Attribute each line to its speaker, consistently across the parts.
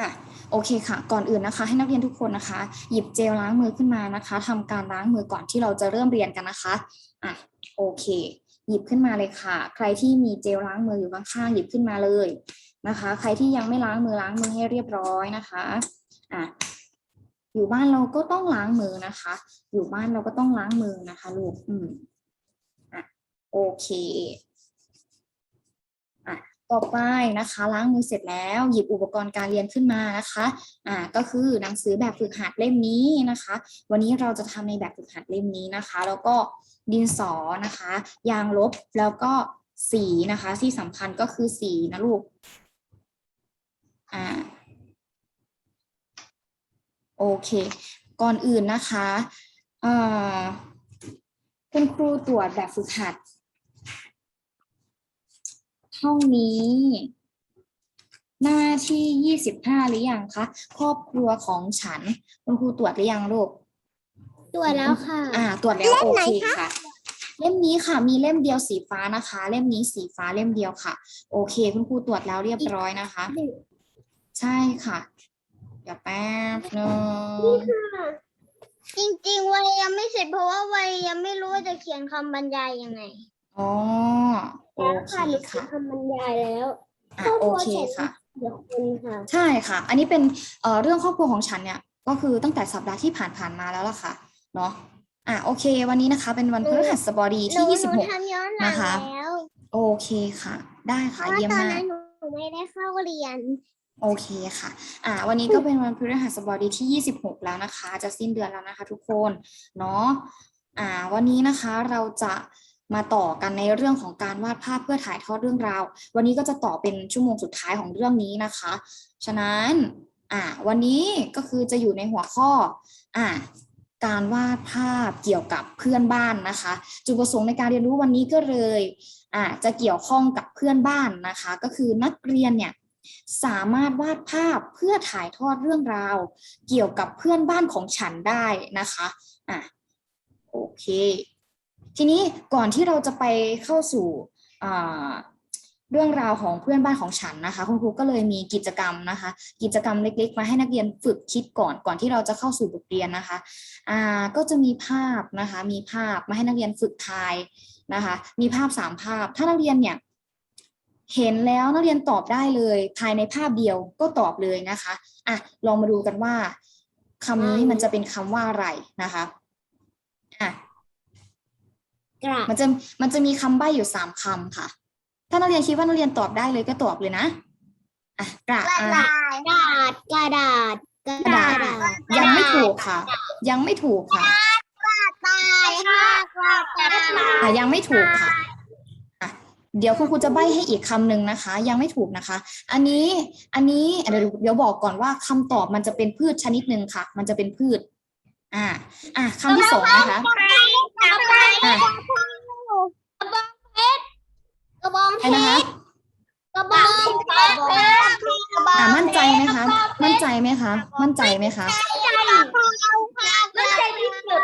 Speaker 1: อะโอเคค่ะ ก่อนอื่นนะคะ ให้นักเรียนทุกคนนะคะ หยิบเจลล้างมือขึ้นมานะคะทำการล้างมือก่อนที่เราจะเริ่มเรียนกันนะคะอะโอเค หยิบขึ้นมาเลยค่ะ ใครที่มีเจลล้างมืออยู่ข้างๆหยิบขึ้นมาเลยนะคะ ใครที่ยังไม่ล้างมือล้างมือให้เรียบร้อยนะคะอะอยู่บ้านเราก็ต้องล้างมือนะคะ อยู่บ้านเราก็ต้องล้างมือนะคะลูกอืมอะโอเค ต่อไปนะคะล้างมือเสร็จแล้วหยิบอุปกรณ์การเรียนขึ้นมานะคะอ่าก็คือหนังสือแบบฝึกหัดเล่มนี้นะคะ วันนี้เราจะทำในแบบฝึกหัดเล่มนี้นะคะ แล้วก็ดินสอนะคะ ยางลบแล้วก็สีนะคะที่สำคัญก็คือสีนะลูกอ่าโอเค ก่อนอื่นนะคะเอ่อคุณครูตรวจแบบฝึกหัด ห้องนี้ หน้าที่ยี่สิบห้าหรือยังคะครอบครัวของฉัน คุณครูตรวจหรือยังลูก
Speaker 2: ตัวจแล้วค่ะ
Speaker 1: อ่า ตรวจแล้วโอเคค่ะ เล่มนี้ค่ะ มีเล่มเดียวสีฟ้านะคะ เล่มนี้สีฟ้าเล่มเดียวค่ะ โอเค คุณครูตรวจแล้วเรียบร้อยนะคะ ใช่ค่ะเดี๋ยวแป๊บนึง
Speaker 2: จริงๆวัยยังไม่เสร็จเพราะว่าวัยยังไม่รู้ว่าจะเขียนคำบรรยายยังไง
Speaker 1: อ๋อโอ
Speaker 2: แล้ว
Speaker 1: เค
Speaker 2: ค่ะหนูเขีย
Speaker 1: ค่ะ
Speaker 2: นคำบรรยายแล้ว
Speaker 1: อะโอเคค่ะ
Speaker 2: เดี๋ยวคุณค่ะ
Speaker 1: ใช่ค่ะ อันนี้เป็นเอ่อเรื่องครอบครัวของฉันเนี่ยก็คือตั้งแต่สัปดาห์ที่ผ่านๆมาแล้วล่ะค่ะเนาะอะโอเค วันนี้นะคะเป็นวันพฤหัสบดี
Speaker 2: หนู
Speaker 1: ที่
Speaker 2: หนู
Speaker 1: 26
Speaker 2: ทำย้อนหลัง
Speaker 1: นะคะ
Speaker 2: แล้ว
Speaker 1: โอเคค่ะ ได้
Speaker 2: เพ
Speaker 1: ค่ะ
Speaker 2: ราะว่า
Speaker 1: เยี่ยม
Speaker 2: ตอน
Speaker 1: มาก
Speaker 2: นั้นหนูไม่ได้เข้าเรียน
Speaker 1: โอเคค่ะ อ่า วันนี้ก็เป็นวันพฤหัสบดีที่ 26 แล้วนะคะ จะสิ้นเดือนแล้วนะคะ ทุกคน เนาะ อ่า วันนี้นะคะเราจะ มาต่อกันในเรื่องของการวาดภาพเพื่อถ่ายทอดเรื่องราว วันนี้ก็จะต่อเป็นชั่วโมงสุดท้ายของเรื่องนี้นะคะ ฉะนั้นอ่าวันนี้ก็คือจะอยู่ในหัวข้ออ่าการวาดภาพเกี่ยวกับเพื่อนบ้านนะคะ จุดประสงค์ในการเรียนรู้วันนี้ก็เลยอ่าจะเกี่ยวข้องกับเพื่อนบ้านนะคะ ก็คือนักเรียนเนี่ยสามารถวาดภาพเพื่อถ่ายทอดเรื่องราว เกี่ยวกับเพื่อนบ้านของฉันได้นะคะอะโอเค ทีนี้ก่อนที่เราจะไปเข้าสู่เรื่องราวของเพื่อนบ้านของฉันนะคะ คุณครูก็เลยมีกิจกรรมนะคะ กิจกรรมเล็กๆ มาให้นักเรียนฝึกคิดก่อนก่อนที่เราจะเข้าสู่บทเรียนนะคะอ่าก็จะมีภาพนะคะ มีภาพมาให้นักเรียนฝึกทายนะคะ มีภาพสามภาพ ถ้านักเรียนเนี่ยเห็นแล้วนักเรียนตอบได้เลย ภายในภาพเดียวก็ตอบเลยนะคะอะลองมาดูกันว่าคำนี้มันจะเป็นคำว่าอะไรนะคะอะ
Speaker 2: กระ
Speaker 1: มันจะมันจะมีคำใบ้อยู่สามคำค่ะ ถ้านักเรียนคิดว่านักเรียนตอบได้เลยก็ตอบเลยนะอะกระ
Speaker 2: กระ
Speaker 1: อะ
Speaker 2: ดาษกระดาษกระดาษกระ
Speaker 1: กระดาษยังไม่ถูกค่ะ ยังไม่ถูกค่ะ
Speaker 2: ตายค่ะกระดาษ
Speaker 1: อะยังไม่ถูกค่ะอะเดี๋ยวคุณครูจะใบ้ให้อีกคำหนึ่งนะคะ ยังไม่ถูกนะคะ อันนี้อันนี้เดี๋ยวเดี๋ยวบอกก่อนว่าคำตอบมันจะเป็นพืชชนิดหนึ่งค่ะ มันจะเป็นพืช อ่าอะคำที่สองนะคะอะ
Speaker 2: กระบองเพ
Speaker 1: ใช่นะคะ
Speaker 2: ชรกระบองเพชร
Speaker 1: อ่ามั่นใจไหมคะ มั่นใจไหมคะ มั่นใจไหมคะ
Speaker 2: มั่นใจที่สุด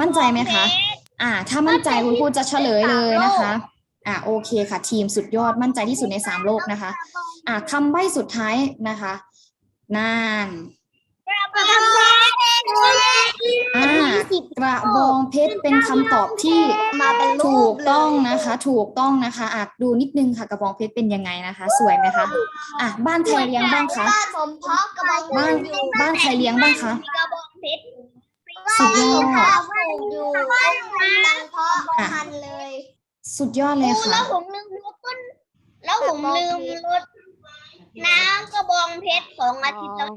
Speaker 1: มั่นใจไหมคะ อ่า ถ้ามั่นใจคุณครูจะเฉลยเลยนะคะ อ่าโอเคค่ะ ทีมสุดยอดมั่นใจที่สุดในสามโลกนะคะ อ่าคำใบ้สุดท้ายนะคะนานอ่ากระบองเพชรเป็นคำตอบที่
Speaker 2: มาเป็นรู
Speaker 1: ถู
Speaker 2: ป
Speaker 1: กต้องนะคะ ถูกต้องนะคะอะดูนิดนึงค่ะกระบองเพชรเป็นยังไงนะคะ สวยไหมคะอะบ้านใครเลี้ยงบ้างคะ
Speaker 2: บ้านผมเพาะกระบอง
Speaker 1: บ้านบ้านใครเลี้ยงบ้างคะ
Speaker 2: มีกระบองเพชร
Speaker 1: สุดยอด
Speaker 2: ปลูกอยู่กำลังเพาะพันธุ์เลย
Speaker 1: สุดยอดเลย
Speaker 2: แล้
Speaker 1: ค่ะ
Speaker 2: วผมลืมรถต้นแล้วผมลืมรถ น้ำกระบองเพชรสองอาทิตย์แล้ว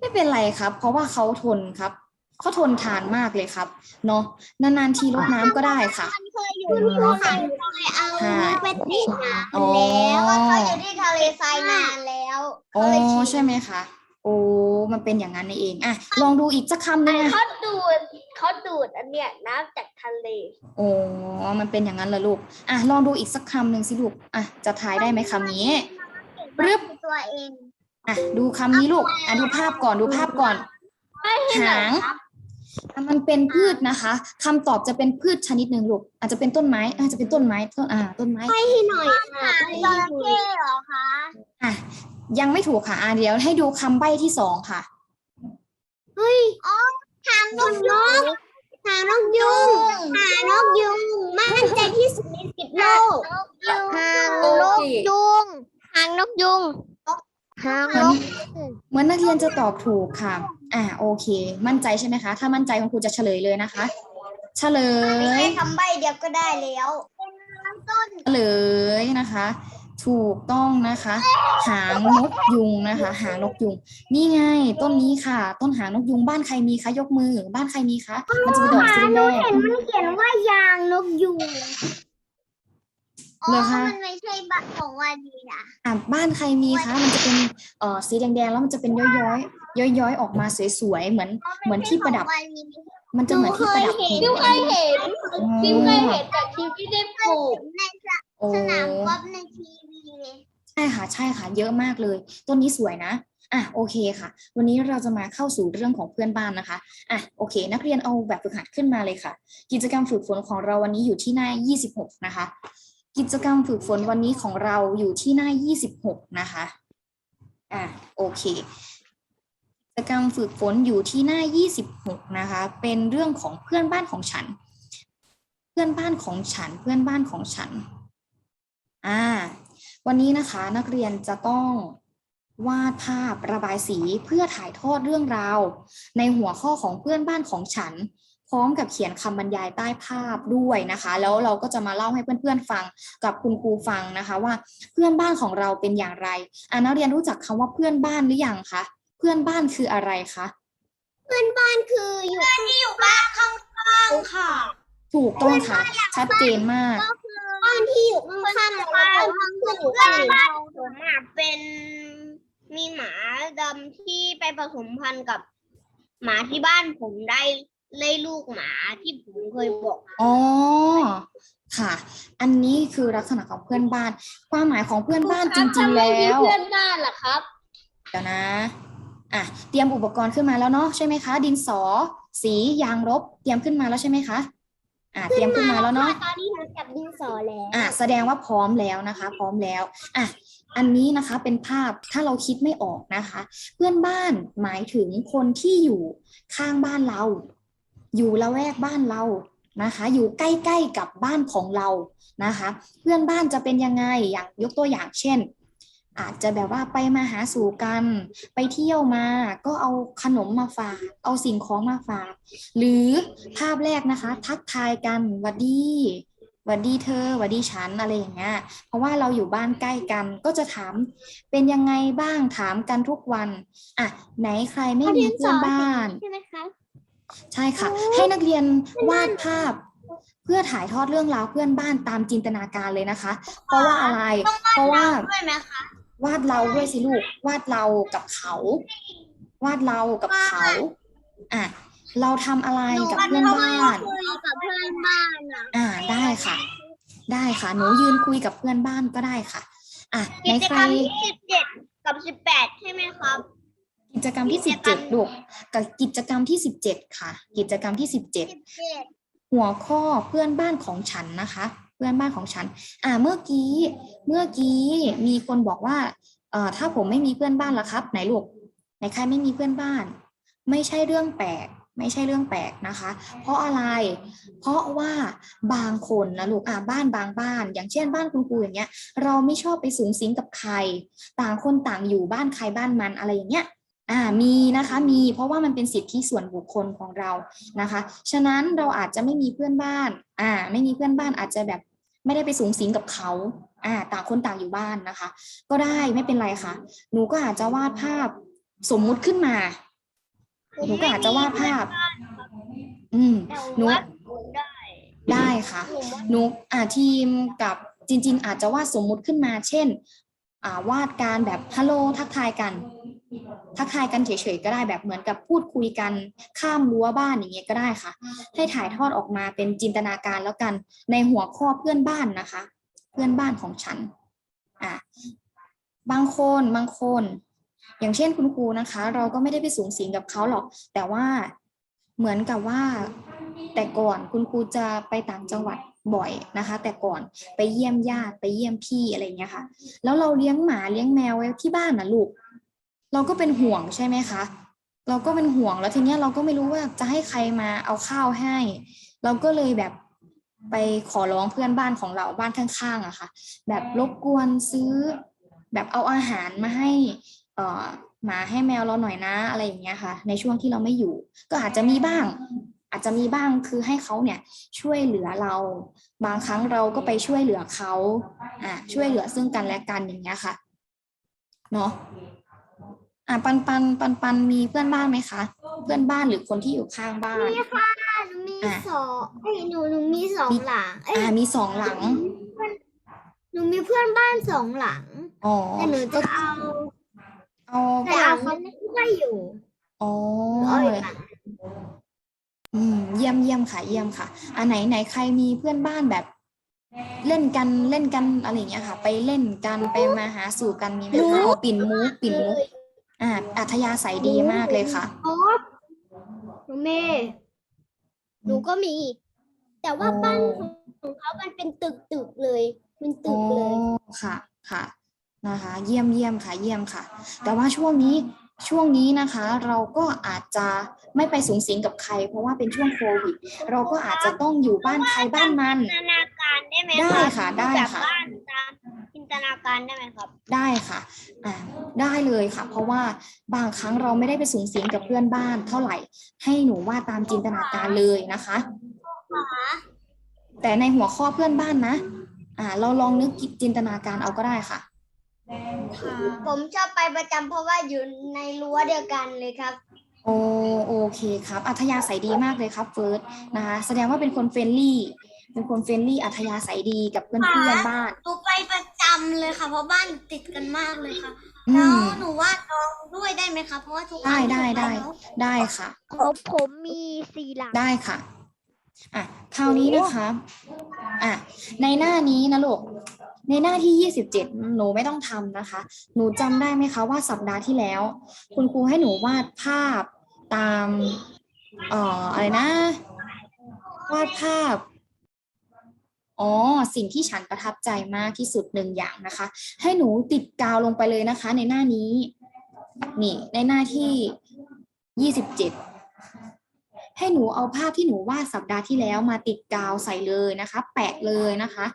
Speaker 1: ไม่เป็นไรครับ เพราะว่าเขาทนครับเขาทนทานมากเลยครับ เนาะนานๆทีรดน้ำก็ได้ค่ะ
Speaker 2: มันเคยอยู่ที่ทะเลเคยเอา
Speaker 1: ค่ะ
Speaker 2: ไปเตะน้
Speaker 1: อ๋อำ
Speaker 2: แล้วเขาอยู่ที่ทะเลทรายนานแล้ว
Speaker 1: อ๋อใช่ไหมคะโอ้มันเป็นอย่างนั้นนี่เองอะลองดูอีกสักคำหนึงอะ
Speaker 2: เขาดูดเขาดูดอันเนี้ยน้ำจากทะเล
Speaker 1: โอ้มันเป็นอย่างนั้นเหรอลูกอะลองดูอีกสักคำหนึ่งสิลูกอะจะทายได้ไหมคำนี้ รึบ
Speaker 2: ตัวเอง
Speaker 1: อะดูคำนี้ลูกอะดูภาพก่อนดูภาพก่อน หางอะมันเป็นพืชนะคะคำตอบจะเป็นพืชชนิดหนึ่งลูกอาจจะเป็นต้นไม้อาจจะเป็นต้นไม้ต้นอ่าต้นไม้
Speaker 2: ให้หน่อยค่ะจระเข้เหรอคะ
Speaker 1: อะยังไม่ถูกค่ะอ่าเดี๋ยวให้ดูคำใบ้ที่สองค่ะ
Speaker 2: หางนกยุงหางนกยุงหางนกยุงมั่นใจที่สุดในสิบโลกหางนกยุง หางนกยุงหาง
Speaker 1: เหมื
Speaker 2: น
Speaker 1: อน
Speaker 2: ก
Speaker 1: เหมือนนักเรียนจะตอบถูกค่ะ อ่าโอเค มั่นใจใช่ไหมคะ ถ้ามั่นใจคุณครูจะเฉลยเลยนะคะ เฉลย
Speaker 2: คำใบเดียวก็ได้แล้วต้น
Speaker 1: เฉลยนะคะ ถูกต้องนะคะ หางนกยุงนะคะ หางนกยุง นี่ไง ต้นนี้ค่ะ ต้นหางนกยุงบ้านใครมีคะยกมือ บ้านใครมีคะมันจะเป็นดอกสีแดง
Speaker 2: เห็นมันเขียนว่ายางนกยุง อ๋
Speaker 1: เหร
Speaker 2: อ
Speaker 1: อคะ
Speaker 2: มันไม่ใช่บัตรของวันนี้นะ
Speaker 1: อะบ้านใครมีคะ มันจะเป็นเอ่อสีแดงๆแล้วมันจะเป็นย้อยย้อยย้อยย้อยๆออกมาสวยๆเหมือน เหมือนที่ประดับมันจะเหมือนที่ประดับ
Speaker 2: หนูเคยเห็น
Speaker 1: อ๋อ
Speaker 2: พิมเคยเห็นแต่ทีมที่ได้ปลูก ใน
Speaker 1: โอ้
Speaker 2: สนามกอล์ฟในทีวีเลย
Speaker 1: ใช่ค่ะใช่ค่ะเยอะมากเลย ต้นนี้สวยนะอะโอเคค่ะ วันนี้เราจะมาเข้าสู่เรื่องของเพื่อนบ้านนะคะอะโอเค นักเรียนเอาแบบฝึกหัดขึ้นมาเลยค่ะ กิจกรรมฝึกฝนของเราวันนี้อยู่ที่หน้า 26 นะคะ กิจกรรมฝึกฝนวันนี้ของเราอยู่ที่หน้า 26 นะคะ อะโอเค กิจกรรมฝึกฝนอยู่ที่หน้า 26 นะคะ เป็นเรื่องของเพื่อนบ้านของฉัน เพื่อนบ้านของฉัน เพื่อนบ้านของฉัน อ่า วันนี้นะคะนักเรียนจะต้องวาดภาพระบายสีเพื่อถ่ายทอดเรื่องราว ในหัวข้อของเพื่อนบ้านของฉัน พร้อมกับเขียนคำบรรยายใต้ภาพด้วยนะคะ แล้วเราก็จะมาเล่าให้เพื่อนๆฟังกับคุณครูฟังนะคะ ว่าเพื่อนบ้านของเราเป็นอย่างไรอ่านักเรียนรู้จักคำว่าเพื่อนบ้านหรือยังคะเพื่อนบ้านคืออะไรคะ
Speaker 2: บ้านคืออยู่ที่อยู่บ้านข้างๆค่ะ
Speaker 1: ถูกต้องค่ะ ชัดเจนมาก
Speaker 2: บ้านที่อยู่ข้างๆแล้วก็ข้างๆคืออยู่กันบ้านผมอะเป็นมีหมาดำที่ไปผสมพันธุ์กับหมาที่บ้านผมได้ เลยลูกหมาที่ผมเคยบอก
Speaker 1: อ๋อ ค่ะ อันนี้คือลักษณะของเพื่อนบ้าน ความหมายของเพื่อนบ้านจริง ๆ แล้ว
Speaker 2: เพื่อนบ้านล่ะครับ
Speaker 1: เดี๋ยวนะ อะ เตรียมอุปกรณ์ขึ้นมาแล้วเนาะใช่ไหมคะ ดินสอ สียางลบ เตรียมขึ้นมาแล้วใช่ไหมคะ อะ เตรียมขึ้นมาแล้วเนาะ
Speaker 2: ตอนนี้หนูจับดินสอแล้ว
Speaker 1: อะ แสดงว่าพร้อมแล้วนะคะ พร้อมแล้ว อะอันนี้นะคะเป็นภาพถ้าเราคิดไม่ออกนะคะ เพื่อนบ้านหมายถึงคนที่อยู่ข้างบ้านเรา อยู่ละแวกบ้านเรานะคะ อยู่ใกล้ๆกับบ้านของเรานะคะ เพื่อนบ้านจะเป็นยังไงอย่างยกตัวอย่างเช่น อาจจะแบบว่าไปมาหาสู่กัน ไปเที่ยวมา ก็เอาขนมมาฝาก เอาสิ่งของมาฝาก หรือภาพแรกนะคะ ทักทายกันวัดดีวัดดีเธอวัดดีฉันอะไรอย่างเงี้ย เพราะว่าเราอยู่บ้านใกล้กันก็จะถามเป็นยังไงบ้างถามกันทุกวัน อะ ไหนใครไม่มีเพื่อนบ้าน
Speaker 2: ใช่ไหมคะ
Speaker 1: ใช่ค่ะ ให้นักเรียนวาดภาพ เพื่อถ่ายทอดเรื่องราวเพื่อนบ้านตามจินตนาการเลยนะคะ เพราะว่าอะไร เพราะว่า
Speaker 2: ด้วยไหมคะ
Speaker 1: วาดเราด้วยสิลูก วาดเรากับเขา วาดเรากับเขาอะเราทำอะไรกับเพื่อนบ้าน
Speaker 2: คุยกับเพื่อนบ้านอะ
Speaker 1: อ่าได้ค่ะ ได้ค่ะ หนูยืนคุยกับเพื่อนบ้านก็ได้ค่ะ อะไหน
Speaker 2: กิจ
Speaker 1: ใค
Speaker 2: ก
Speaker 1: ร
Speaker 2: รรมที่สิบเจ็ดกับสิบแปดใช่ไหมครับ
Speaker 1: กิจกรรมที่สิบเจ็ดลูกกับกิจกรรมที่สิบเจ็ดค่ะ กิจกรรมที่สิบเจ็ด
Speaker 2: สิบเจ็ด
Speaker 1: หัวข้อเพื่อนบ้านของฉันนะคะ เพื่อนบ้านของฉัน อ่าเมื่อกี้เมื่อกี้มีคนบอกว่าเอ่อถ้าผมไม่มีเพื่อนบ้านล่ะครับ ไหนลูกไหนใครไม่มีเพื่อนบ้าน ไม่ใช่เรื่องแปลกไม่ใช่เรื่องแปลกนะคะ เพราะอะไร เพราะว่าบางคนนะลูกอ่าบ้านบางบ้าน อย่างเช่นบ้านคุณครูอย่างเงี้ย เราไม่ชอบไปสูงสิงกับใคร ต่างคนต่างอยู่บ้านใครบ้านมันอะไรอย่างเงี้ย อ่ามีนะคะมีเพราะว่ามันเป็นสิทธิส่วนบุคคลของเรานะคะ ฉะนั้นเราอาจจะไม่มีเพื่อนบ้านอ่าไม่มีเพื่อนบ้านอาจจะแบบไม่ได้ไปสูงสิงกับเขาอ่าต่างคนต่างอยู่บ้านนะคะ ก็ได้ไม่เป็นไรค่ะ หนูก็อาจจะวาดภาพสมมุติขึ้นมา หนูก็อาจจะวาดภาพ อืม
Speaker 2: แต่
Speaker 1: หนู
Speaker 2: ว่าได้
Speaker 1: ได้ค่ะ
Speaker 2: ผมว่า
Speaker 1: หนูอ่าทีมกับจริง ๆ อาจจะวาดสมมุติขึ้นมา เช่น อ่าวาดการแบบฮัลโหลทักทายกัน ทักทายกันเฉยๆก็ได้แบบเหมือนกับพูดคุยกันข้ามรั้วบ้านอย่างเงี้ยก็ได้ค่ะ ให้ถ่ายทอดออกมาเป็นจินตนาการแล้วกันในหัวข้อเพื่อนบ้านนะคะ เพื่อนบ้านของฉันอะบางคนบางคน อย่างเช่นคุณครูนะคะ เราก็ไม่ได้ไปสูงสิงกับเขาหรอก แต่ว่าเหมือนกับว่า แต่ก่อนคุณครูจะไปต่างจังหวัดบ่อยนะคะ แต่ก่อนไปเยี่ยมญาติไปเยี่ยมพี่อะไรอย่างเงี้ยค่ะ แล้วเราเลี้ยงหมาเลี้ยงแมวไว้ที่บ้านนะลูก เราก็เป็นห่วงใช่ไหมคะ เราก็เป็นห่วงแล้วทีเนี้ยเราก็ไม่รู้ว่าจะให้ใครมาเอาข้าวให้ เราก็เลยแบบไปขอร้องเพื่อนบ้านของเราบ้านข้างๆอะค่ะ แบบรบกวนซื้อ แบบเอาอาหารมาให้เอ่อหมาให้แมวเราหน่อยนะอะไรอย่างเงี้ยค่ะ ในช่วงที่เราไม่อยู่ ก็อาจจะมีบ้าง อาจจะมีบ้างคือให้เขาเนี่ยช่วยเหลือเรา บางครั้งเราก็ไปช่วยเหลือเขาอะช่วยเหลือซึ่งกันและกันอย่างเงี้ยค่ะเนาะ อะปันปันปันปันมีเพื่อนบ้านไหมคะ เพื่อนบ้านหรือคนที่อยู่ข้างบ้าน
Speaker 3: มีค่ะหนูมี
Speaker 1: อะ
Speaker 3: สองเอ้ยหนูหนูมีสองหลังเอ้ย
Speaker 1: อ่ามีสองหลัง
Speaker 3: หนูมีเพื่อนบ้านสองหลัง
Speaker 1: อ๋อ
Speaker 3: แต่หนูจะเอา
Speaker 1: เอา
Speaker 3: แต่หลังนั้นไม่อยู่
Speaker 1: อ๋อ
Speaker 3: หนูเอาอีกหลัง
Speaker 1: อืมเยี่ยมเยี่ยมค่ะเยี่ยมค่ะอันไหนไหนใครมีเพื่อนบ้านแบบ เล่นกันเล่นกันอะไรอย่างเงี้ยค่ะ ไปเล่นกันไปมาหาสู่กันมีไหมคะเอาปิ่นมุกปิ่นมุก อ่าอัธยาศัยดีมากเลยค่ะ
Speaker 3: อ๋อหนูเมย์หนูก็มี แต่ว่าบ้านของเขามันเป็นตึกตึกๆเลย มันตึ
Speaker 1: อ๋อก
Speaker 3: เลย
Speaker 1: ค่ะค่ะนะคะ เยี่ยมเยี่ยมค่ะ เยี่ยมค่ะ แต่ว่าช่วงนี้ ช่วงนี้นะคะเราก็อาจจะไม่ไปสูงสิงกับใคร เพราะว่าเป็นช่วงโควิด เราก็อาจจะต้องอยู่บ้านใครบ้านมัน
Speaker 2: จินตนาการได้ไหม
Speaker 1: ได้
Speaker 2: รับ
Speaker 1: ค่ะได้
Speaker 2: แบบ
Speaker 1: ค่ะ
Speaker 2: บ้านตามจินตนาการได้ไหมครับ
Speaker 1: ได้ค่ะอ่าได้เลยค่ะ เพราะว่าบางครั้งเราไม่ได้ไปสูงสิงกับเพื่อนบ้าน เท่าไหร่ให้หนูวาดตามจินตนาการเลยนะคะ แต่ในหัวข้อเพื่อนบ้านนะอ่าเราลองนึกจินตนาการเอาก็ได้ค่ะ
Speaker 2: ผมชอบไปประจำเพราะว่าอยู่ในรั้วเดียวกันเลยครับ
Speaker 1: โอโอเคครับอัธยาศัยดีมากเลยครับเฟิร์สนะคะแสดงว่าเป็นคนเฟรนลี่ เป็นคนเฟรนลี่อัธยาศัยดีกับเพื่อนเพื่อนบ้าน
Speaker 3: หนูไปประจำเลยค่ะ เพราะบ้านติดกันมากเลยค่ะ
Speaker 1: อื
Speaker 3: แล้ว
Speaker 1: ม
Speaker 3: หนูวาดน้องด้วยได้ไหมคะ เพราะว่าทุก
Speaker 1: ได้
Speaker 3: อัน
Speaker 1: ได้
Speaker 3: ถูก
Speaker 1: ได้
Speaker 3: แล้ว
Speaker 1: ได้ค่ะ
Speaker 3: ผมผมมีสี่หลัง
Speaker 1: ได้ค่ะ อะคราวนี้นะคะอะในหน้านี้นะลูกในหน้าที่ยี่สิบเจ็ดหนูไม่ต้องทำนะคะ หนูจำได้ไหมคะว่าสัปดาห์ที่แล้ว คุณครูให้หนูวาดภาพตามเอ่ออะไรนะ วาดภาพอ๋อสิ่งที่ฉันประทับใจมากที่สุดหนึ่งอย่างนะคะ ให้หนูติดกาวลงไปเลยนะคะ ในหน้านี้ นี่ในหน้าที่ยี่สิบเจ็ด ให้หนูเอาภาพที่หนูวาดสัปดาห์ที่แล้วมาติดกาวใส่เลยนะคะ แปะเลยนะคะ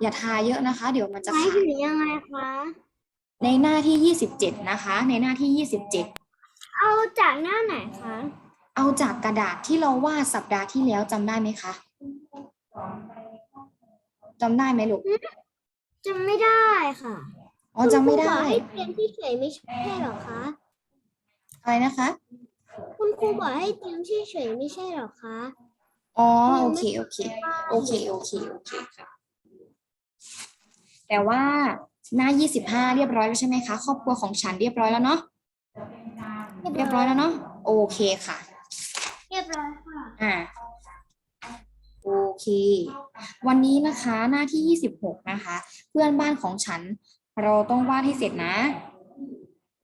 Speaker 1: อย่าทาเยอะนะคะ เดี๋ยวมันจะ
Speaker 3: หมาย
Speaker 1: ขา
Speaker 3: ถึ
Speaker 1: ด
Speaker 3: งยังไงคะ
Speaker 1: ในหน้าที่ยี่สิบเจ็ดนะคะ ในหน้าที่ยี่สิบเจ็ด
Speaker 3: เอาจากหน้าไหนคะ
Speaker 1: เอาจากกระดาษที่เราวาดสัปดาห์ที่แล้วจำได้ไหมคะจำได้ไหมลูก
Speaker 3: จำไม่ได้ค่ะ
Speaker 1: อ๋อจำไม่
Speaker 3: คุณครูบ
Speaker 1: ได้
Speaker 3: อกให้เตรียมที่เฉยไม่ใช่เหรอคะ
Speaker 1: อะไรนะคะ
Speaker 3: คุณครูบอกให้เตรียมที่เฉยไม่ใช่เหรอคะ
Speaker 1: อ๋อโอเคโอเคโอเคโอเคโอเคค่ะแต่ว่าหน้า 25 เรียบร้อยแล้วใช่ไหมคะ ครอบครัวของฉันเรียบร้อยแล้วเนาะเรียบร้อยแล้วเนาะโอเคค่ะ
Speaker 3: เรียบร้อยค่ะ
Speaker 1: อ่าโอเค วันนี้นะคะหน้าที่ 26 นะคะ เพื่อนบ้านของฉัน เราต้องวาดให้เสร็จนะ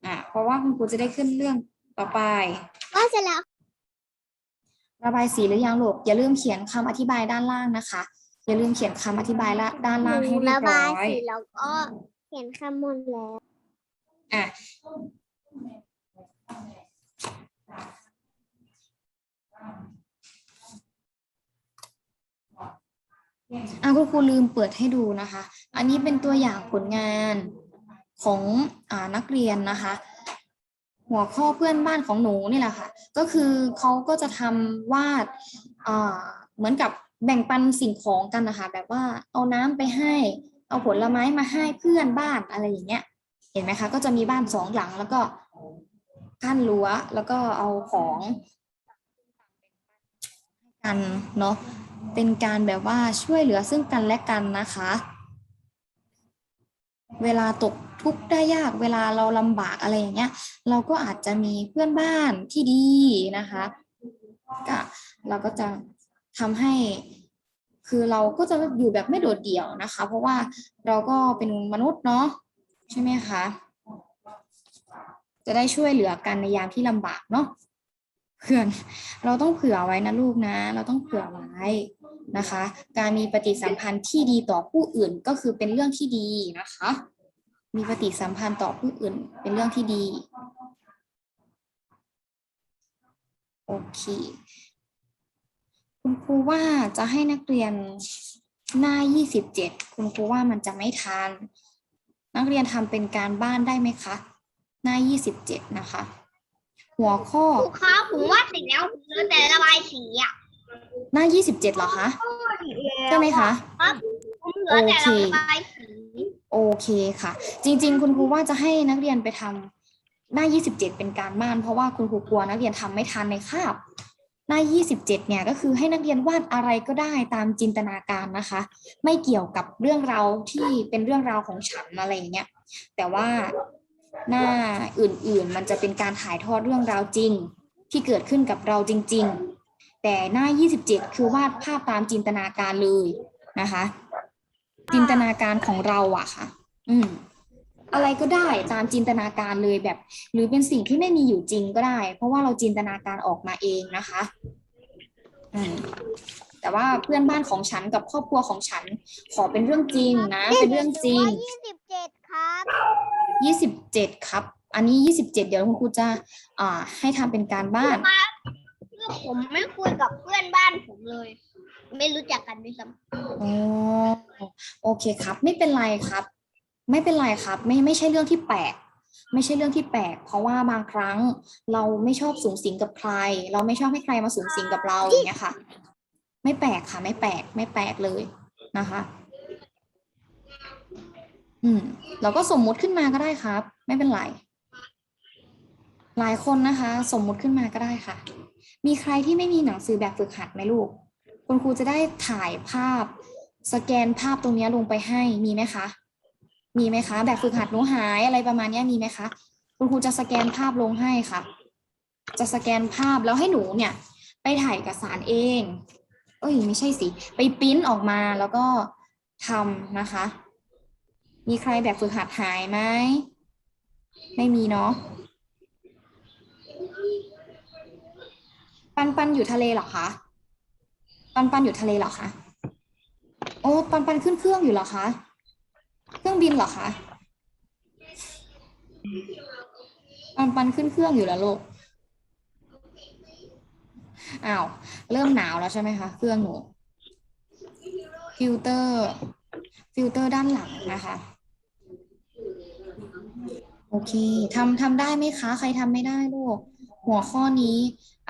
Speaker 1: อ่าเพราะว่าคุณครูจะได้ขึ้นเรื่อง ต่อไป
Speaker 3: ว่าเสร็จแล้ว
Speaker 1: ระบายสีหรือยังลูกอย่าลืมเขียนคำอธิบายด้านล่างนะคะ อย่าลืมเขียนคำอธิบายละด้านล่างให้เรีย
Speaker 3: ระ
Speaker 1: บร้
Speaker 3: บาย
Speaker 1: อย
Speaker 3: สีแล้วก็เขียนคำหมดแล้ว
Speaker 1: อะอะคุณครูลืมเปิดให้ดูนะคะ อันนี้เป็นตัวอย่างผลงานของอ่านักเรียนนะคะ หัวข้อเพื่อนบ้านของหนูนี่แหละค่ะ ก็คือเขาก็จะทำวาดเหมือนกับแบ่งปันสิ่งของกันนะคะ แบบว่าเอาน้ำไปให้ เอาผลไม้มาให้เพื่อนบ้านอะไรอย่างเงี้ย เห็นไหมคะ ก็จะมีบ้านสองหลังแล้วก็กั้นรั้วแล้วก็เอาของกันเนาะเป็นการแบบว่าช่วยเหลือซึ่งกันและกันนะคะ เวลาตกทุกข์ได้ยากเวลาเราลำบากอะไรอย่างเงี้ย เราก็อาจจะมีเพื่อนบ้านที่ดีนะคะก็เราก็จะทำให้คือเราก็จะอยู่แบบไม่โดดเดี่ยวนะคะ เพราะว่าเราก็เป็นมนุษย์เนาะใช่ไหมคะจะได้ช่วยเหลือกันในยามที่ลำบากเนาะ เพื่อน เราต้องเผื่อไว้นะลูกนะ เราต้องเผื่อไว้นะคะ การมีปฏิสัมพันธ์ที่ดีต่อผู้อื่นก็คือเป็นเรื่องที่ดีนะคะ มีปฏิสัมพันธ์ต่อผู้อื่นเป็นเรื่องที่ดีโอเค คุณครูว่าจะให้นักเรียนหน้า 27 คุณครูว่ามันจะไม่ทัน นักเรียนทำเป็นการบ้านได้ไหมคะ หน้า 27 นะคะ หัวข้อ
Speaker 2: ครูครับผมว่าเสร็จแล้วผมเหลือแต่ระบายสีอะ
Speaker 1: หน้า27เหรอคะใช่ไหมคะ
Speaker 2: ครับผมเหลือแต่ระบายสี
Speaker 1: โอเคค่ะ จริง ๆ คุณครูว่าจะให้นักเรียนไปทำหน้า 27 เป็นการบ้าน เพราะว่าคุณครูกลัวนักเรียนทำไม่ทันในคาบ หน้า 27 เนี่ยก็คือให้นักเรียนวาดอะไรก็ได้ตามจินตนาการนะคะ ไม่เกี่ยวกับเรื่องราวที่เป็นเรื่องราวของฉันอะไรอย่างเงี้ยแต่ว่า หน้าอื่นๆ มันจะเป็นการถ่ายทอดเรื่องราวจริง ที่เกิดขึ้นกับเราจริง ๆ แต่หน้า 27 คือวาดภาพตามจินตนาการเลยนะคะ จินตนาการของเราอะค่ะ อืมอะไรก็ได้ตามจินตนาการเลยแบบ หรือเป็นสิ่งที่ไม่มีอยู่จริงก็ได้ เพราะว่าเราจินตนาการออกมาเองนะคะอืมแต่ว่าเพื่อนบ้านของฉันกับครอบครัวของฉัน ขอเป็นเรื่องจริงนะ เป็นเรื่องจริง
Speaker 3: ครับ
Speaker 1: ยี่สิบเจ็ดครับ อันนี้ยี่สิบเจ็ดเดี๋ยวคุณครูจะอ่าให้ทำเป็นการบ้าน
Speaker 2: คือผมไม่คุยกับเพื่อนบ้านผมเลย ไม่รู้จักกันด้วยซ้
Speaker 1: อ๋อโอเคครับ ไม่เป็นไรครับ ไม่เป็นไรครับ ไม่ไม่ใช่เรื่องที่แปลก ไม่ใช่เรื่องที่แปลก เพราะว่าบางครั้งเราไม่ชอบสูงสิงกับใคร เราไม่ชอบให้ใครมาสูงสิงกับเราอย่างเงี้ยค่ะ ไม่แปลกค่ะ ไม่แปลกไม่แปลกเลยนะคะ อืม เราก็สมมุติขึ้นมาก็ได้ครับ ไม่เป็นไร หลายคนนะคะ สมมุติขึ้นมาก็ได้ค่ะ มีใครที่ไม่มีหนังสือแบบฝึกหัดไหมลูก คุณครูจะได้ถ่ายภาพ สแกนภาพตรงนี้ลงไปให้มีไหมคะ มีไหมคะ แบบฝึกหัดหนูหายอะไรประมาณนี้มีไหมคะ คุณครูจะสแกนภาพลงให้ค่ะ จะสแกนภาพแล้วให้หนูเนี่ย ไปถ่ายเอกสารเอง เอ้ยไม่ใช่สิ ไปปริ้นออกมาแล้วก็ทำนะคะ มีใครแบบฝึกหัดหายไหม ไม่มีเนาะ ปันปันอยู่ทะเลเหรอคะ ปันปันอยู่ทะเลเหรอคะ โอ้ ปันปันขึ้นเครื่องอยู่เหรอคะ เครื่องบินเหรอคะ ปันปันขึ้นเครื่องอยู่แล้วลูก อ้าว เริ่มหนาวแล้วใช่ไหมคะ เครื่องหนู ฟิลเตอร์ฟิลเตอร์ด้านหลังนะคะ โอเคทำทำได้ไหมคะ ใครทำไม่ได้ลูก หัวข้อนี้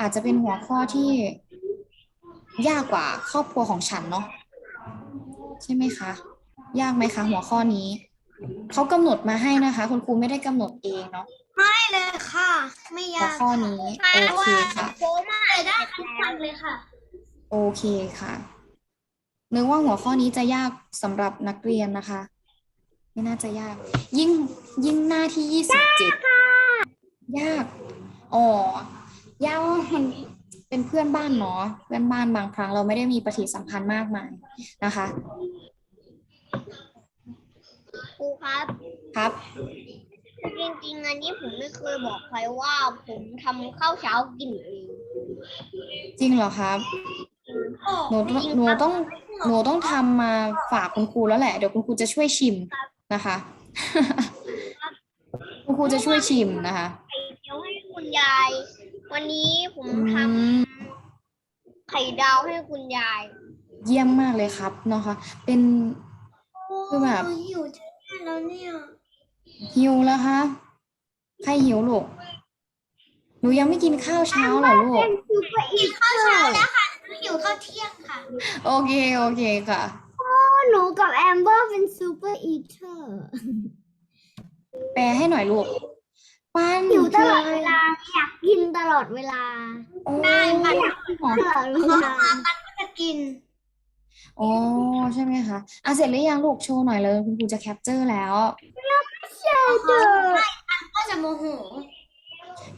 Speaker 1: อาจจะเป็นหัวข้อที่ยากกว่าครอบครัวของฉันเนาะใช่ไหมคะ ยากไหมคะ หัวข้อนี้ เขากำหนดมาให้นะคะ คุณครูไม่ได้กำหนดเองเนาะ
Speaker 3: เลยค่ะ ไม่
Speaker 1: หัวยา
Speaker 3: ก
Speaker 1: ข้อนี้ โอเคค่ะำ
Speaker 2: โค้มาก
Speaker 3: ได้ทั้งวันเลยค่ะ
Speaker 1: โอเคค่ะนึกว่าหัวข้อนี้จะยากสำหรับนักเรียนนะคะ ไม่น่าจะยาก ยิ่งยิ่งหน้าที่ยี่สิบเจ็ดยากอ๋อยากว่ามันเป็นเพื่อนบ้านเนาะเพื่อนบ้านบางครั้งเราไม่ได้มีปฏิสัมพันธ์มากมายนะคะ
Speaker 2: ครูครับ
Speaker 1: ครับ
Speaker 2: จริงๆอันนี้ผมไม่เคยบอกใครว่าผมทำข้าวเช้ากินเอง
Speaker 1: จริงเหรอครับหนูต้องหนูต้องหนูต้องทำมาฝากคุณครูแล้วแหละ เดี๋ยวคุณครูจะช่วยชิม นะคะคุณครูจะช่วยชิมนะคะ
Speaker 2: ไข่เจียวให้คุณยาย วันนี้ผม
Speaker 1: อื
Speaker 2: ท
Speaker 1: มำ
Speaker 2: ไข่ดาวให้คุณยาย
Speaker 1: เยี่ยมมากเลยครับเนาะคะ เป็นคือแบบ
Speaker 3: หิวจะแย่แล้วเนี่ย
Speaker 1: หิวแล้วคะใครหิวลูกหนูยังไม่กินข้าวเช้าเหรอลูก
Speaker 3: กินข้าวเช้าแล้วค่ะหิวข้าวเที่ยงค่ะ
Speaker 1: โอเคโอเคค่ะ
Speaker 3: หนูกับแอมเบอร์เป็นซูเปอร์อีเทอร์
Speaker 1: แปลให้หน่อยลูกปั้น
Speaker 3: หิวต
Speaker 1: คือ
Speaker 3: ลอด
Speaker 1: อะไร
Speaker 3: เวลาอยากกินตลอดเวลา
Speaker 1: โอ้
Speaker 3: ตลอดเวลาจะกิน
Speaker 1: โอ้ใช่ไหมคะอะเสร็จหรือยังลูกโชว์หน่อยเลยคุณครูจะแคปเจอร์แล้ว
Speaker 3: ใช่เด้อก็จะโมโห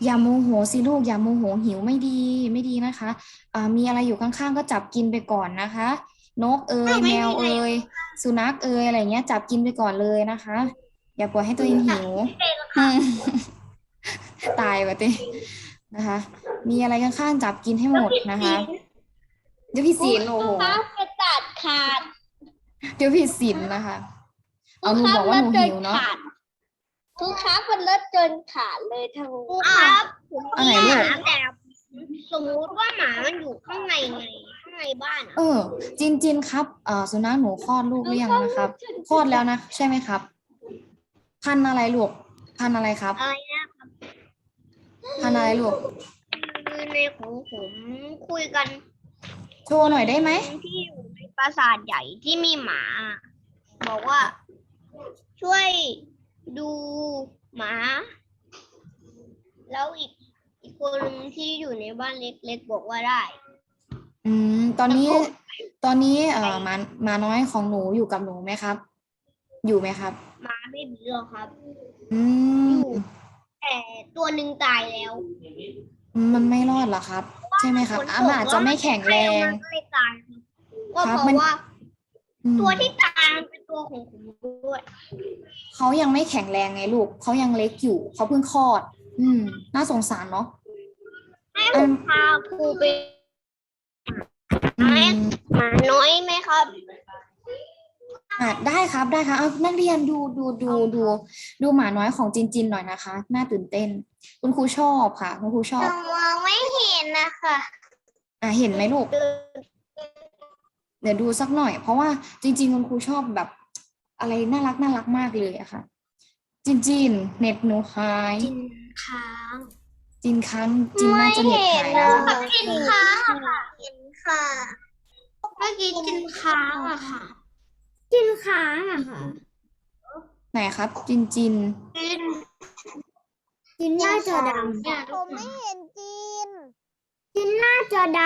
Speaker 1: อย่าโมโหสิลูกอย่าโมโหหิวไม่ดีไม่ดีนะคะอ่ามีอะไรอยู่ข้างๆ ก็จับกินไปก่อนนะคะ นกเอย
Speaker 3: ไม่
Speaker 1: แมว
Speaker 3: ไม่
Speaker 1: เอยสุนัขเอยอะไรเงี้ย จับกินไปก่อนเลยนะคะ อย่าปล่อยให้ตัวเองหิวอืมตายไปตินะคะ มีอะไรข้างๆจับกินให้หมดนะคะเดี๋ยวพี่ศีลโอ้โห
Speaker 2: ครับจะต
Speaker 3: ขาด
Speaker 1: เดี๋ยวผิดศีลนะคะ เอาหนูบอกว่าหนูหิวเนาะ
Speaker 3: ครูครับมันเลิศจนขาดเลยทั้ง
Speaker 2: ครูครับผม
Speaker 1: อันไหนลูก
Speaker 2: หมาแต่สมมุติว่าหมามันอยู่ข้างในไงข้าง ในบ้านอะ
Speaker 1: เออ จินจินครับเอ่อสุนัขหนูคลอดลูกหรือยังนะครับคลอดแล้วนะใช่ไหมครับ พันธุ์อะไรลูกพันธุ์อะไรครับ
Speaker 2: อะไรนะ
Speaker 1: พันธุ์อะไรลูก
Speaker 2: คือในของผมคุยกัน
Speaker 1: โชว์หน่อยได้ไหม
Speaker 2: ที่อยู่ในปราสาทใหญ่ที่มีหมา บอกว่า ช่วยดูหมา แล้วอีกอีกคนที่อยู่ในบ้านเล็กๆบอกว่าได้
Speaker 1: อืม ตอนนี้ ตอนนี้เอ่อหมาหมาน้อยของหนูอยู่กับหนูไหมครับ อยู่ไหมครับ
Speaker 2: หมาไม่มีหรอกครับ
Speaker 1: อืม
Speaker 2: แต่ตัวหนึ่งตายแล้ว
Speaker 1: มันไม่รอดเหรอครับ ใช่ไหมครับอะมันอาจจะไม่แข็งแรง
Speaker 2: มันก็เลยตายครับก็
Speaker 1: ครับ
Speaker 2: เพ
Speaker 1: มัน
Speaker 2: ราะว่า
Speaker 1: อืม
Speaker 2: ตัวที่ตายมันเป็นตัวของผมด้วย
Speaker 1: เขายังไม่แข็งแรงไงลูกเขายังเล็กอยู่เขาเพิ่งคลอด อืม น่าสงสารเนาะ
Speaker 2: ให้ผมพาครูไป
Speaker 1: อื
Speaker 2: ให้
Speaker 1: ม
Speaker 2: หมาน้อยไหมครับ
Speaker 1: อะได้ครับได้ครับเอานักเรียนดูดูดูดู ดูหมาน้อยของจินจินหน่อยนะคะ น่าตื่นเต้น คุณครูชอบค่ะ คุณครูชอบ
Speaker 2: มองไม่เห็นนะคะ
Speaker 1: อะเห็นไหมลูก เดี๋ยวดูสักหน่อย เพราะว่าจริง ๆ คุณครูชอบแบบ อะไรน่ารักน่ารักมากเลยอะค่ะ จินจินเน็ตหนูหาย
Speaker 3: ค้าง
Speaker 1: จินคันจินน่าจะเน็ตหายแล้ว
Speaker 2: กินค้างค่ะกิน ค่ะ
Speaker 3: เมื่อกี้จินค้างอะค่ะจินค้างอะค่ะ
Speaker 1: ไหนครับ จินจิน
Speaker 3: จินหน้าจอดำ
Speaker 2: ผมไม่เห็นจีน
Speaker 3: จินหน้าจอด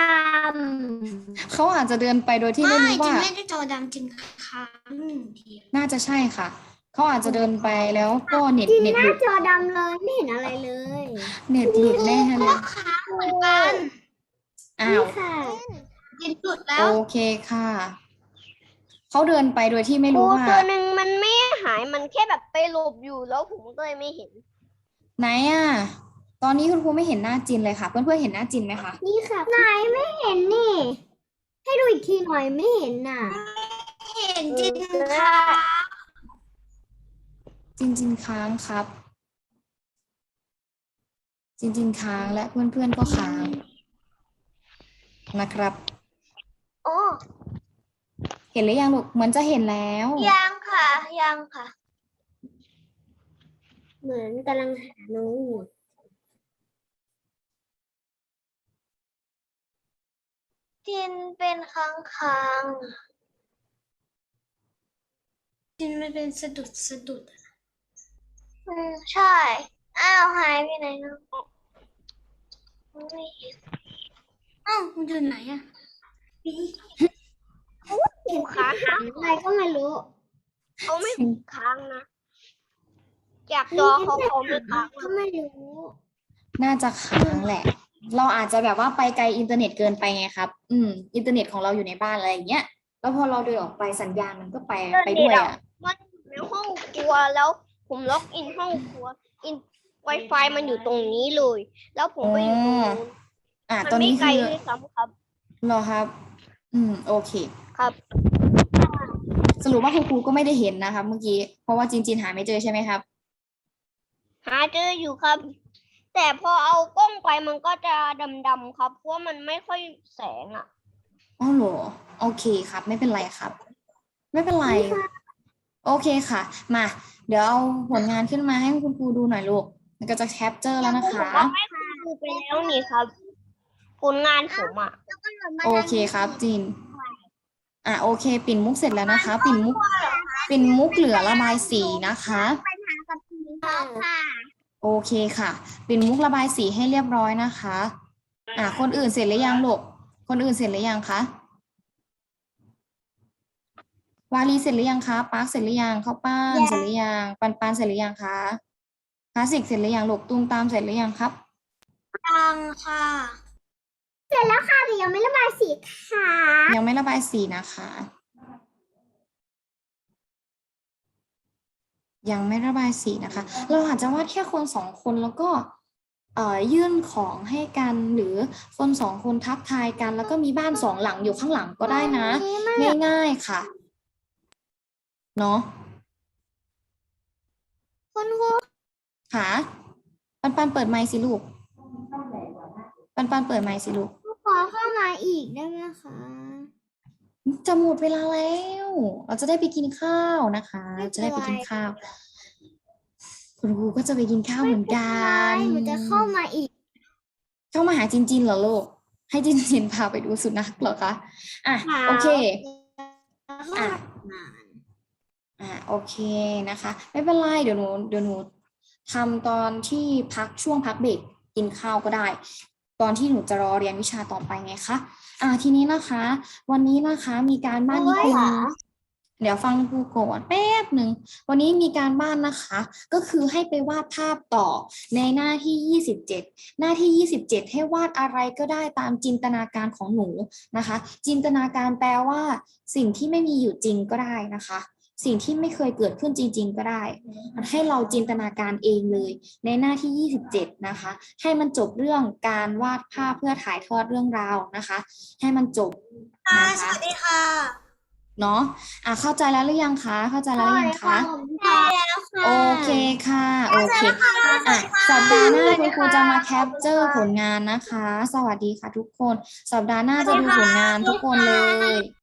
Speaker 1: เขาอาจจะเดินไปโดยำที่ไม่รู้ว่า
Speaker 3: ไม่ได้จอดำจินค้างหนึ่งที
Speaker 1: น่าจะใช่ค่ะ เขาอาจจะเดินไปแล้วก็เน็ต
Speaker 3: จิน
Speaker 1: เน็ต
Speaker 3: ห
Speaker 1: ห
Speaker 3: น้า
Speaker 1: ลุด
Speaker 3: จอดำเลยไม่เห็นอะไรเลย
Speaker 1: เน็ตหลุดแน่เลย
Speaker 3: ค้างเหมือนกัน
Speaker 1: อ้าว
Speaker 3: ค่ะ จินจุดแล้
Speaker 1: โอ
Speaker 3: ว
Speaker 1: เคค่ะ เขาเดินไปโดยที่ไม่
Speaker 2: ครู
Speaker 1: รู้ว่า
Speaker 2: ตัวหนึ่งมันไม่หายมันแค่แบบไปหลบอยู่แล้วผมก็เลยไม่เห็น
Speaker 1: ไหนอะ ตอนนี้คุณครูไม่เห็นหน้าจินเลยค่ะ เพื่อนๆเห็นหน้าจินไหมคะ
Speaker 3: นี่ค่ะไหนไม่เห็นนี่ ให้ดูอีกทีหน่อยไม่เห็นน่ะ เห็นจินค้าง
Speaker 1: จินจินค้างครับ จินจินค้างและเพื่อนๆก็ค้างนะครับ
Speaker 2: โอ้
Speaker 1: เห็นหรือยังลูกเหมือนจะเห็นแล้ว
Speaker 2: ยังค่ะ ยังค่ะ
Speaker 3: เหมือนกำลังหาน้องอยู่
Speaker 2: จินเป็นค้างคาง
Speaker 3: จินมันเป็นสะดุดสะดุด
Speaker 2: อืมใช่ อ้าวหายไปไหนเนาะไม่เห็น
Speaker 3: อ้าวมันอยู่ไหนอะ
Speaker 2: ครูค้าง
Speaker 3: อะไรก็ไม่รู้
Speaker 2: เขาไม่ค้างนะจากจอเขาเขาไม่ค้าง
Speaker 3: ก็ไม่รู้
Speaker 1: น่าจะค้างแหละ เราอาจจะแบบว่าไปไกลอินเทอร์เน็ตเกินไปไงครับ อืม อินเทอร์เน็ตของเราอยู่ในบ้านอะไรอย่างเงี้ย แล้วพอเราเดินออกไปสัญญาณมันก็ไปไปด้วยอะ
Speaker 2: มันอยู่ในห้องครัวแล้วผมล็อกอินห้องครัว อิน Wi-Fi มันอยู่ตรงนี้เลย แล้วผมก็อยู่ตรงนู้น
Speaker 1: อะ
Speaker 2: มัน
Speaker 1: ตอน
Speaker 2: ไม่
Speaker 1: นี้
Speaker 2: ไกล
Speaker 1: คือ
Speaker 2: ด้วยซ้ำครับ
Speaker 1: เหรอครับ อืม โอเค
Speaker 2: ครับ
Speaker 1: สรุปว่าคุณครูก็ไม่ได้เห็นนะครับ เมื่อกี้ เพราะว่าจินจินหาไม่เจอใช่ไหมครับ
Speaker 2: หาเจออยู่ครับ แต่พอเอากล้องไปมันก็จะดำๆครับ เพราะว่ามันไม่ค่อยแสงอะ
Speaker 1: อ๋อเหรอโอเคครับ ไม่เป็นไรครับ ไม่เป็นไร โอเคค่ะ มา เดี๋ยวเอาผลงานขึ้นมาให้คุณครูดูหน่อยลูกมันก็จะแคปเจอร์แล้วนะคะ
Speaker 2: ให้คุณครูไปแล้วนี่ครับ ผลงานผมอะ
Speaker 1: โอเคครับจินอะโอเค ปิ่นมุกเสร็จแล้วนะคะ ปิ่นมุก ปิ่นมุกเหลือระบายสีนะคะ
Speaker 2: ค่ะ
Speaker 1: โอเคค่ะ ปิ่นมุกระบายสีให้เรียบร้อยนะคะ อะคนอื่นเสร็จหรือยังลูกคนอื่นเสร็จหรือยังคะวาลีเสร็จหรือยังคะปาร์คเสร็จหรือยังข้าวป้านเสร็จหรือยังปันปันเสร็จหรือยังคะคลาสสิกเสร็จหรือยังลูกตุ้มตามเสร็จหรือยังครับ
Speaker 3: ยังค่ะ เสร็จแล้วค่ะแต่ยังไม่ระบายสีค่ะ
Speaker 1: ยังไม่ระบายสีนะคะ ยังไม่ระบายสีนะคะ เราอาจจะวาดแค่คนสองคนแล้วก็เอ่อยื่นของให้กันหรือคนสองคนทักทายกัน แล้วก็มีบ้านสองหลังอยู่ข้างหลังก็ได้นะ ง่ายๆค่ะเนาะ
Speaker 3: คุณครู
Speaker 1: ค่ะปันปันเปิดไมค์สิลูกปันปันเปิดไมค์สิลูก
Speaker 3: ข อเข้ามาอีกได้ไหมคะ
Speaker 1: จะหมดเวลาแล้ว เราจะได้ไปกินข้าวนะคะ
Speaker 3: ไม่
Speaker 1: จะได้ไป
Speaker 3: เป็นไร
Speaker 1: กินข้าว คุณครูก็จะไปกินข้าวเหมือนกั
Speaker 3: ใช่
Speaker 1: น
Speaker 3: มันจะเข้ามาอีก
Speaker 1: เข้ามาหาจินจินเหรอลูก ให้จินจินพาไปดูสุนัขเหรอคะ อะโอเค อะ อ่าโอเคนะคะ ไม่เป็นไร เดี๋ยวหนู เดี๋ยวหนูทำตอนที่พักช่วงพักเบรกกินข้าวก็ได้ ตอนที่หนูจะรอเรียนวิชาต่อไปไงคะอ่าทีนี้นะคะ วันนี้นะคะมีการบ้านนิดนึงเดี๋ยวฟังครูก่อนแป๊บหนึ่ง วันนี้มีการบ้านนะคะ ก็คือให้ไปวาดภาพต่อในหน้าที่ 27 หน้าที่ 27 ให้วาดอะไรก็ได้ตามจินตนาการของหนูนะคะ จินตนาการแปลว่า สิ่งที่ไม่มีอยู่จริงก็ได้นะคะ สิ่งที่ไม่เคยเกิดขึ้นจริง ๆ ก็ได้ ให้เราจินตนาการเองเลย ในหน้าที่ 27 นะคะ ให้มันจบเรื่องการวาดภาพเพื่อถ่ายทอดเรื่องราวนะคะ ให้มันจบนะคะ
Speaker 3: สวัสดีค่ะ
Speaker 1: เนาะอะเข้าใจแล้วหรือยังคะ เข้าใจแล้วหรือยังคะ
Speaker 3: ใช่แล้วค่ะ
Speaker 1: โอเคค่ะ โอเคอะสัปดาห์หน้าคุณครูจะมาแคปเจอร์ผลงานนะคะ สวัสดีค่ะทุกคน สัปดาห์หน้าจะดูผลงานทุกคนเลย